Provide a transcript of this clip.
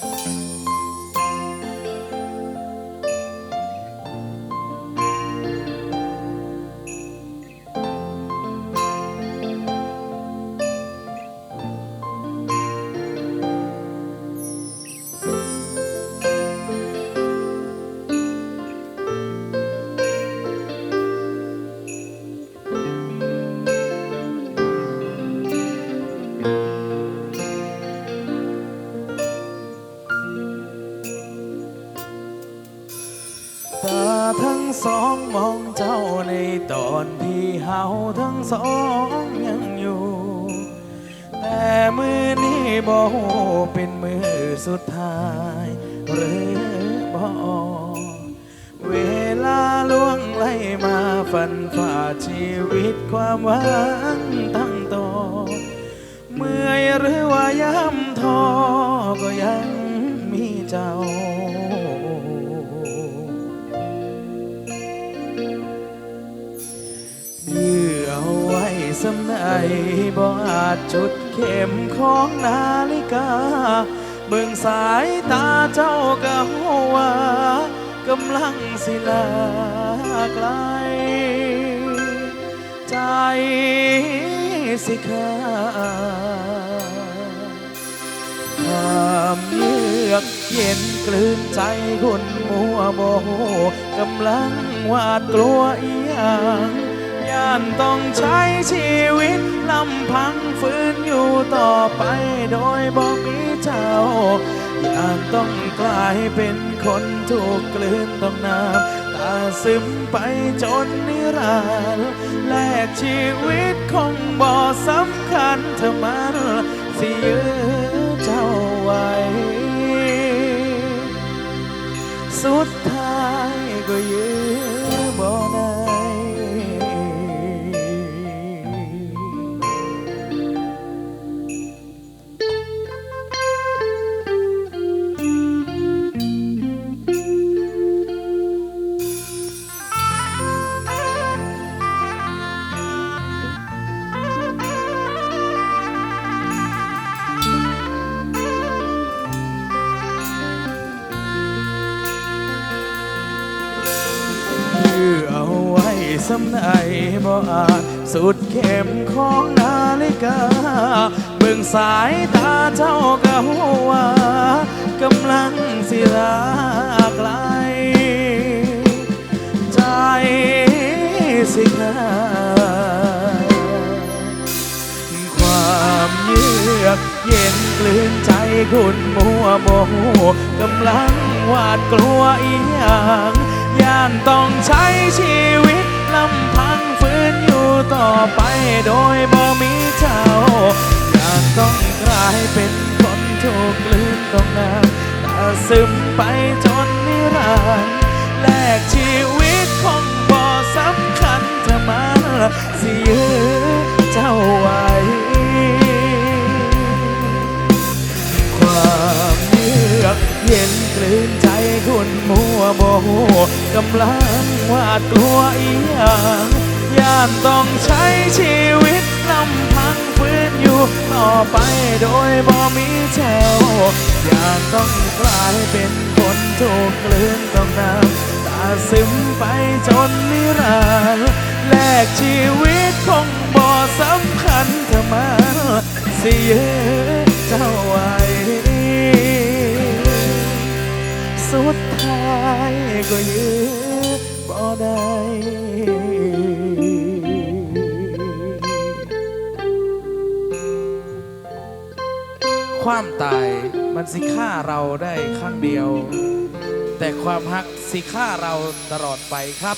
ต ทั้งสองมองเจ้าในตอนที่เฮาทั้งสองยังอยู่ แต่มือนี้บ่เป็นมือสุดท้าย หรือบ่เวลาล่วงไหลมาฟันฝ่าชีวิตความหวังตั้งต่อเมื่อยหรือว่าย้ำท้อก็ยังมีเจ้า สำไหนบ่อาจจุดเข็มของนาฬิกา เบิ่งสายตาเจ้าก็หัวกำลังสิลาไกล ใจสิขาความเยือกเย็นกลืนใจคนมัวโมโหกำลังหวาดกลัวอีหยัง ย่านต้องใช้ชีวิตลำพังฝืนอยู่ต่อไปโดยบ่มีเจ้าย่านต้องกลายเป็นคนถูกกลืนต้องน้ำตาซึมไปจนนิรันดร์แลกชีวิตคงบ่สำคัญเท่ามันสิยื้อเจ้าไว้ สุดท้ายก็ยื้อ สำไหนบ่อาจสุดเข็มของนาฬิกา เบิ่งสายตาเจ้าก็หัวากำลังสิลาไกล ใจสิขาความเยือกเย็นกลืนใจคุณมัวโมโหกำลังหวาดกลัวอีหยังย่านต้องใช้ชีวิต ลำพังฝืนอยู่ต่อไปโดยบ่มีเจ้ายานต้องกลายเป็นคนถูกลืนต้องน้ำตาซึมไปจนนิรันดร์แลกชีวิตคงบ่สำคัญเธอมาสิยื้อเจ้าไว้ความเยือกเย็นกลืนใจคุณมัวโมโหกำลัง ว่ากลัวอีหยังย่านต้องใช้ชีวิตลำพังฝืนอยู่ต่อไปโดยบ่มีเจ้าย่านต้องกลายเป็นคนถูกกลืนต้องน้ำตาซึมไปจนนิรันดร์แลกชีวิตคงบ่สำคัญเท่ามันสิยื้อเจ้าไว้สุดท้ายก็ยื้อ ความตายมันสิฆ่าเราได้ครั้งเดียว แต่ความฮักสิฆ่าเราตลอดไปครับ